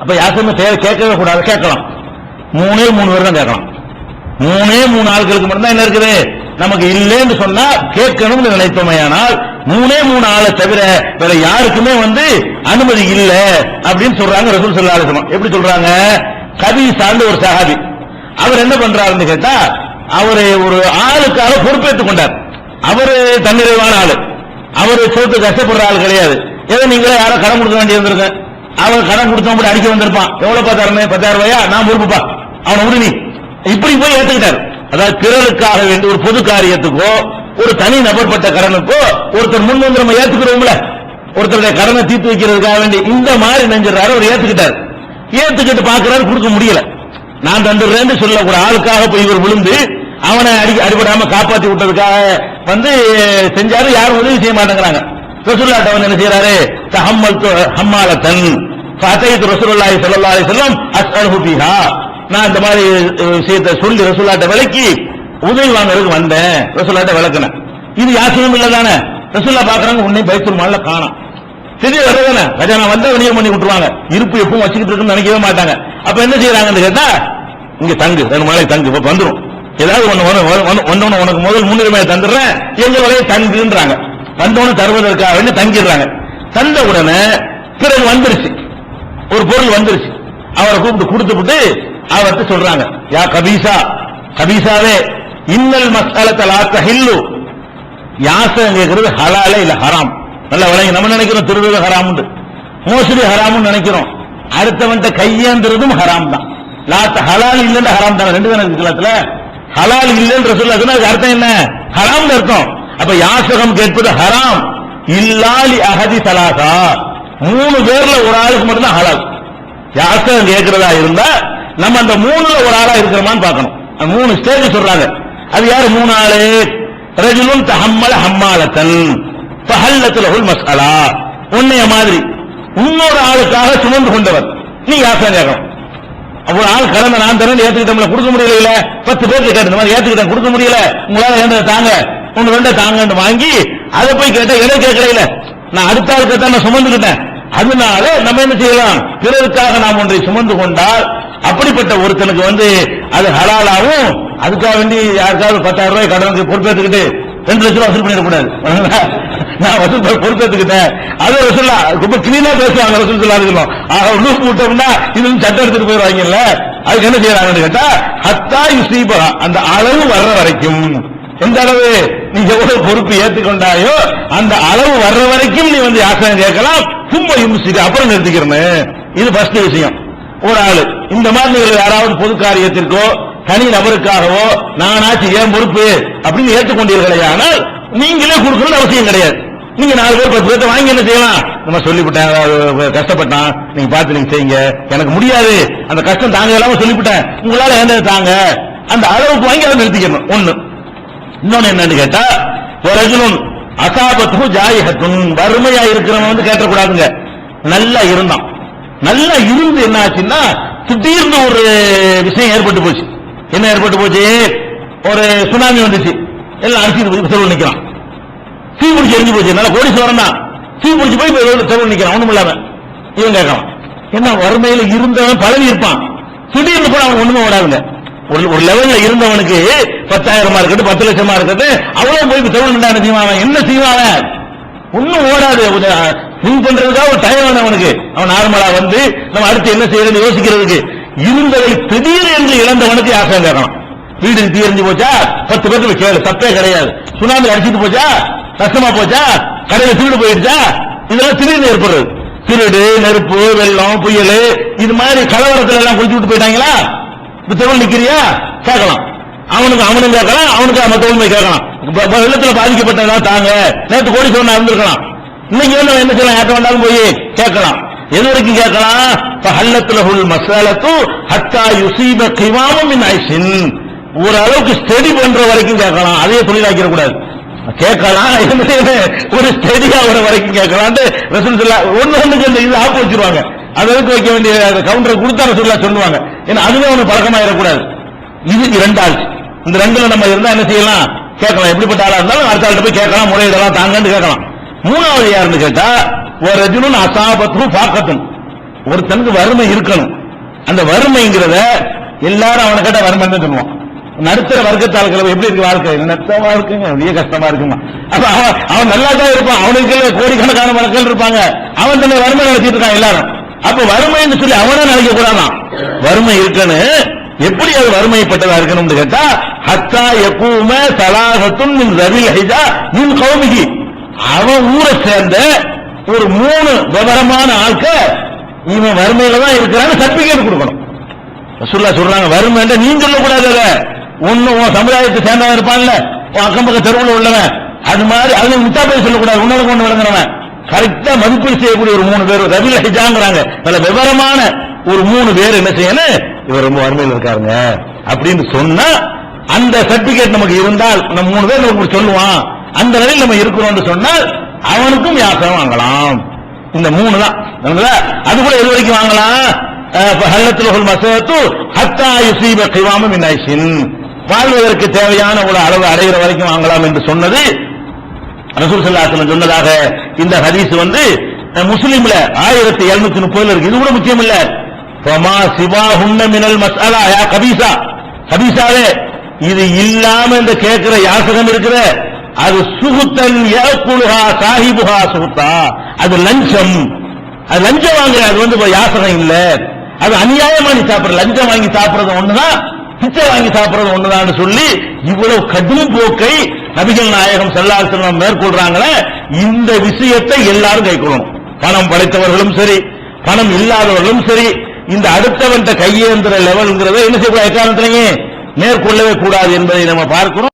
அப்ப யாருமே தேவை கேட்கவே கூடாது கேட்கலாம். மூணே மூணு பேர் தான் கேட்கலாம். மூணே மூணு ஆட்களுக்கு மட்டும்தான் என்ன இருக்குது? நமக்கு இல்லைன்னு சொன்னா கேட்கணும்னு நினைத்தோமையானால் மூணே மூணு ஆளை தவிர வேற யாருக்குமே வந்து அனுமதி இல்லை அப்படின்னு சொல்றாங்க ரசூல் ஸல்லல்லாஹு அலைஹி எப்படி சொல்றாங்க? கவி சார்ந்த ஒரு சஹாபி. அவர் என்ன பண்றாருன்னு கேட்டா அவரு ஒரு ஆளுக்காக பொறுப்பேற்றுக் கொண்டார். அவரு தன்னிறைவான ஆளு. அவரு சொத்து கஷ்டப்படுற ஆள் கிடையாது. ஏதோ நீங்களே யாரோ கடன் கொடுக்க வேண்டியிருந்திருக்கேன் அவன் கடன் கொடுத்தவன் கூட அடிக்க வந்திருப்பான். எவ்வளவு பார்த்தாருமே பத்தாயிரம்? ரூபாயா நான் பொறுப்புப்பா. அவனை விடு இப்படி போய் ஏத்துக்கிட்டார். அதாவது பிறருக்காக வேண்டி ஒரு பொது காரியத்துக்கோ ஒரு தனி நபர்பட்ட கடனுக்கோ ஒருத்தர் முன் வந்து நம்ம ஏத்துக்கிறோம்ல. ஒருத்தருடைய கடனை தீர்த்து வைக்கிறதுக்காக வேண்டி இந்த மாதிரி நெஞ்சிடறாரு அவர் ஏத்துக்கிட்டார். ஏத்துக்கிட்டு பாக்குறாரு கொடுக்க முடியல. நான் தந்துடுறேன்னு சொல்ல ஒரு ஆளுக்காக போய் இவர் விழுந்து அவனை அடி அடிபடாம காப்பாத்தி விட்டதுக்காக வந்து செஞ்சாரு யாரும் உதவி செய்ய மாட்டேங்கிறாங்க. ரசூல்லாட்ட வந்து என்ன செய்யறாரு ஹம்மால ஹம்மாலத்தன். ஃபதைத் ரசூலுல்லாஹி ஸல்லல்லாஹு அலைஹி வஸல்லம் அஸ்அலுஹு ஃபீஹா நான் இந்த மாதிரி விஷயத்தை சொல்லி ரசூல்லாட்ட விளக்கி உதவி வாங்குறதுக்கு வந்தேன். ரசூல்லாட்ட விளக்குனேன். இது யாசியம் இல்ல தானே? ரசூல்லா பாக்குறாங்க உன்னை பைத்துல் மால்ல காணும். திடீர் வரதானே கஜானா வந்தா வணிகம் பண்ணி விட்டுருவாங்க இருப்பு எப்பவும் வச்சுக்கிட்டு இருக்குன்னு நினைக்கவே மாட்டாங்க. அப்ப என்ன செய்யறாங்கன்னு கேட்டா இங்க தங்கு ரெண்டு மலை தங்கு இப்ப வந்துடும் ஏதாவது ஒண்ணு வரும், உனக்கு முதல் முன்னுரிமையை தந்துடுறேன். எங்க வரைய தங்குன்றாங்க. வந்தோன்னு தருவதற்காக வேண்டி தங்கிடுறாங்க. தந்த உடனே பிறகு வந்துருச்சு. ஒரு பொருள் வந்துருச்சு. அவரை கூப்பிட்டு கொடுத்துட்டு அவர்கிட்ட சொல்றாங்க யா கபீசா கபீசாவே இன்னல் மசாலத்தை லா ஹில்லு யாசகம் கேட்கறது ஹலாலே இல்ல ஹராம். நல்ல விளங்கி நம்ம நினைக்கிறோம் திருடுறது ஹராம் மோசடி ஹராம்னு நினைக்கிறோம். அடுத்தவன்ட்ட கையேந்துறதும் ஹராம் தான் லாத்த ஹலால் இல்லைன்னு ஹராம் தான் ரெண்டு தானே இருக்கு இஸ்லாத்துல ஹலால் இல்லைன்ற சொல்ல அதுக்கு அர்த்தம் என்ன? ஹராம்னு அர்த்தம். அப்ப யாசகம் கேட்பது ஹராம். இல்லாலி அகதி சலாசா. மூணு பேர்ல ஒரு ஆளுக்கு மட்டும்தான் ஹலால். யாசகம் கேட்கிறதா இருந்தா நம்ம அந்த மூணுல ஒரு ஆளா இருக்கிறோமான்னு பார்க்கணும். மூணு ஸ்டேஜ் சொல்றாங்க. அது யாரு? மூணு ஆளு. ரஜுலும் தஹம்மல ஹம்மாலத்தன். ஃபஹல்லத்துல ஹுல் மசாலா உன்னைய மாதிரி. இன்னொரு ஆளுக்காக சுமந்து கொண்டவர். நீ யாசகம் கேட்கணும்? ஒரு ஆள் கடந்த நான் தரேன் ஏத்துக்கிட்டோம்ல கொடுக்க முடியல பத்து பேருக்கு கேட்டு இந்த மாதிரி ஏத்துக்கிட்டேன் கொடுக்க முடியல. உங்களால ஏன் தாங்க. ஒன்னு ரெண்ட தாங்கன்னு வாங்கி அதை போய் கேட்டா எதை கேட்கல நான் அடுத்த ஆளுக்கு தான் நான் சுமந்துக்கிட்டேன். அதனால நம்ம என்ன செய்யலாம்? பிறருக்காக நாம் ஒன்றை சுமந்து கொண்டால் அப்படிப்பட்ட ஒருத்தனுக்கு வந்து அது ஹலாலாவும் அதுக்காக வேண்டி யாருக்காவது பத்தாயிரம் ரூபாய் கடனுக்கு பொறுப்பேற்றுக்கிட்டு ரெண்டு லட்சம் ரூபாய் வசூல் பண்ணிடக்கூடாது. நான் வசூல் பொறுப்பேற்றுக்கிட்டேன். அது வசூலா ரொம்ப கிளீனா பேசுவாங்க வசூல் சொல்லா இருக்கணும் ஆக லூப் விட்டோம்னா இது சட்டம் எடுத்துட்டு போயிடுவாங்கல்ல? அதுக்கு என்ன செய்யறாங்கன்னு கேட்டா ஹத்தா யுசீபா அந்த அளவு வர்ற வரைக்கும். எந்த அளவு நீ எவ்வளவு பொறுப்பு ஏத்துக்கொண்டாயோ அந்த அளவு வர்ற வரைக்கும் நீ வந்து யாசகம் கேட்கலாம் சும்மா யுமிசிட்டு அப்புறம் நிறுத்திக்கிறேன்னு இது ஃபர்ஸ்ட் விஷயம். ஒரு ஆளு இந்த மாதிரி நீங்கள் யாராவது பொது காரியத்திற்கோ தனி நபருக்காகவோ நானாச்சு ஏன் பொறுப்பு அப்படின்னு ஏற்றுக்கொண்டீர்களே ஆனால் நீங்களே கொடுக்கணும்னு அவசியம் கிடையாது. நீங்க நாலு பேர் பத்து பேர்த்த வாங்கி என்ன செய்யலாம்? நம்ம சொல்லிவிட்டேன் கஷ்டப்பட்டான் நீங்க பார்த்து நீங்க செய்யுங்க. எனக்கு முடியாது. அந்த கஷ்டம் தாங்க இல்லாம சொல்லிவிட்டேன். உங்களால என்ன தாங்க? அந்த அளவுக்கு வாங்கி அதை நிறுத்திக்கணும். ஒண்ணு. இன்னொன்னு என்னன்னு கேட்டா ஒரு அசாபத்து ஜாயகத்தும் வறுமையா இருக்கிறவன் வந்து கேட்டக்கூடாதுங்க. நல்லா இருந்தான். நல்லா இருந்து என்ன ஆச்சுன்னா திடீர்னு ஒரு விஷயம் ஏற்பட்டு போச்சு. என்ன ஏற்பட்டு போச்சு? ஒரு சுனாமி வந்துச்சு. எல்லாம் அரிசி தெருவில் நிக்கிறான். சீ பிடிச்சி எரிஞ்சு போச்சு. நல்லா கோடீஸ்வரன் தான். சீ பிடிச்சி போய் செலவு நிக்கிறான். ஒண்ணும் இல்லாம. இவன் கேட்கலாம் என்ன வறுமையில இருந்தவன் பழகி இருப்பான். திடீர்னு கூட அவன் ஒண்ணுமே ஓடாதுங்க. ஒரு ஒரு லெவல்ல இருந்தவனுக்கு பத்தாயிரமா இருக்கட்டும் பத்து லட்சமா இருக்கட்டும் அவ்வளவு போய் தெருவில் என்ன செய்வான் அவன்? என்ன செய்வான் ஒன்னும் ஓடாது. திங்க் பண்றதுக்காக ஒரு டைம் வேணும் அவனுக்கு அவன் நார்மலா வந்து நம்ம அடுத்து என்ன செய்யறது யோசிக்கிறதுக்கு. இருந்ததை திடீர் என்று இழந்தவனுக்கு ஆசை கேட்கணும் வீடு தீர்ந்து போச்சா? பத்து பேருக்கு கேளு. தப்பே கிடையாது. சுனாமி அடிச்சிட்டு போச்சா? கஷ்டமா போச்சா? கடையில திருடு போயிடுச்சா? இதெல்லாம் திடீர்னு ஏற்படுறது திருடு நெருப்பு வெள்ளம் புயல் இது மாதிரி கலவரத்துல எல்லாம் குளிச்சு விட்டு போயிட்டாங்களா? தெருவில் நிக்கிறியா? கேட்கலாம். அவனுக்கு அவனும் கேட்கலாம் அவனுக்கு அவன் தோல்மை கேட்கலாம். வெள்ளத்துல பாதிக்கப்பட்டதா தாங்க. நேற்று கோடி சொன்னா இருந்திருக்கலாம். இன்னைக்கு வந்து என்ன செய்யலாம்? யார்ட்ட வேண்டாலும் போய் கேட்கலாம். எது வரைக்கும் கேட்கலாம்? ஹல்லத்துல உள் மசாலத்து ஹத்தா யுசீப கிவாமும் இன் ஐசின் ஓரளவுக்கு ஸ்டடி பண்ற வரைக்கும் கேட்கலாம். அதையே தொழிலாக்கிற கூடாது கேட்கலாம். என்ன செய்யணும்? ஒரு ஸ்டடியா வர வரைக்கும் கேட்கலான்ட்டு ரசூல் சொல்லா ஒண்ணு அந்த இது ஆப்பு வச்சிருவாங்க. அதற்கு வைக்க வேண்டிய கவுண்டர் கொடுத்தா சொல்லா சொல்லுவாங்க. ஏன்னா அதுவே அவனுக்கு பழக்கமாயிடக்கூடாது இது இரண்டு ஆள். இந்த ரெண்டுல நம்ம இருந்தா என்ன செய்யலாம்? கேட்கலாம். எப்படிப்பட்ட ஆளா இருந்தாலும் அடுத்த ஆள்கிட்ட போய் கேட்கலாம். முறையிடலாம் தாங்கன்னு கேட்கலாம். மூணாவது யாருன்னு கேட்டா ஒரு ரஜினும் அசாபத்தும் பாக்கத்தும் ஒருத்தனுக்கு வறுமை இருக்கணும். அந்த வறுமைங்கிறத எல்லாரும் அவனை கேட்ட வறுமை தான் சொல்லுவான். நடுத்தர வர்க்கத்தாளுக்கள் எப்படி இருக்கு வாழ்க்கை? நத்தமா இருக்குங்க. அப்படியே கஷ்டமா இருக்குமா? அப்ப அவன் அவன் நல்லா தான் இருப்பான். அவனுக்கு கோடிக்கணக்கான மக்கள் இருப்பாங்க. அவன் தன்னை வறுமை நடத்திட்டு இருக்கான் எல்லாரும். அப்ப வறுமைன்னு சொல்லி அவனா நினைக்க கூடாதான். வறுமை இருக்குன்னு எப்படி அது வறுமைப்பட்டதா இருக்கணும்னு கேட்டா ஹத்தா எப்பவுமே சலாகத்தும் மின் ரவில் ஹைதா மின் கௌமிகி அவன் ஊரை சேர்ந்த ஒரு மூணு விவரமான ஆட்க இவன் வறுமையில தான் இருக்கிறான்னு சர்டிபிகேட் கொடுக்கணும். ரசூல்லா சொல்றாங்க வறுமை நீ சொல்லக்கூடாது அதை. ஒண்ணு உன் சமுதாயத்தை சேர்ந்தவன் இருப்பான்ல உன் அக்கம் பக்கம் தெருவில் உள்ளவன். அது மாதிரி அதுல முத்தா போய் சொல்லக்கூடாது உன்னோட கொண்டு விளங்குறவன் கரெக்டா மதிப்பீடு செய்யக்கூடிய ஒரு மூணு பேர். ரவில ஹிஜாங்கிறாங்க. நல்ல விவரமான ஒரு மூணு பேர் என்ன செய்யணும்? இவர் ரொம்ப வறுமையில் இருக்காருங்க. அப்படின்னு சொன்னா அந்த சர்டிபிகேட் நமக்கு இருந்தால் நம்ம மூணு பேர் நமக்கு சொல்லுவான். அந்த நிலையில் நம்ம இருக்கிறோம் சொன்னால் அவனுக்கும் யாசம் வாங்கலாம். இந்த மூணு தான். அது கூட எது வரைக்கும் வாங்கலாம்? ஹல்லத்துலகுல் மசத்து ஹத்தா யுசீப கிவாம மின்னாய்சின் வாழ்வதற்கு தேவையான ஒரு அளவு அடைகிற வரைக்கும் வாங்கலாம் என்று சொன்னது ரசூல் சல்லாசலம் சொன்னதாக இந்த ஹதீஸ் வந்து முஸ்லீம்ல ஆயிரத்தி எழுநூத்தி முப்பதுல இருக்கு இது கூட முக்கியம் இல்ல. பமா சிவா ஹுன்ன மினல் மசாலா யா கபீசா. கபீசாவே இது இல்லாம இந்த கேட்கிற யாசகம் இருக்கிற அது சுகுத்தன் ஏக்குலுஹா சாஹிபுஹா சுகுத்தா. அது லஞ்சம். அது லஞ்சம் வாங்குற அது வந்து யாசகம் இல்ல. அது அநியாயமா நீ சாப்பிடுற லஞ்சம் வாங்கி சாப்பிடுறது ஒண்ணுதான் பிச்சை வாங்கி சாப்பிடுறது ஒண்ணுதான் சொல்லி இவ்வளவு கடும் போக்கை நபிகள் நாயகம் செல்லாசனம் மேற்கொள்றாங்களே இந்த விஷயத்தை எல்லாரும் கைக்கொள்ளணும் பணம் படைத்தவர்களும் சரி பணம் இல்லாதவர்களும் சரி இந்த அடுத்தவன் கையேந்திர லெவல்ங்கிறத என்ன செய்ய எக்காரணத்திலேயே மேற்கொள்ளவே கூடாது என்பதை நம்ம பார்க்கிறோம்.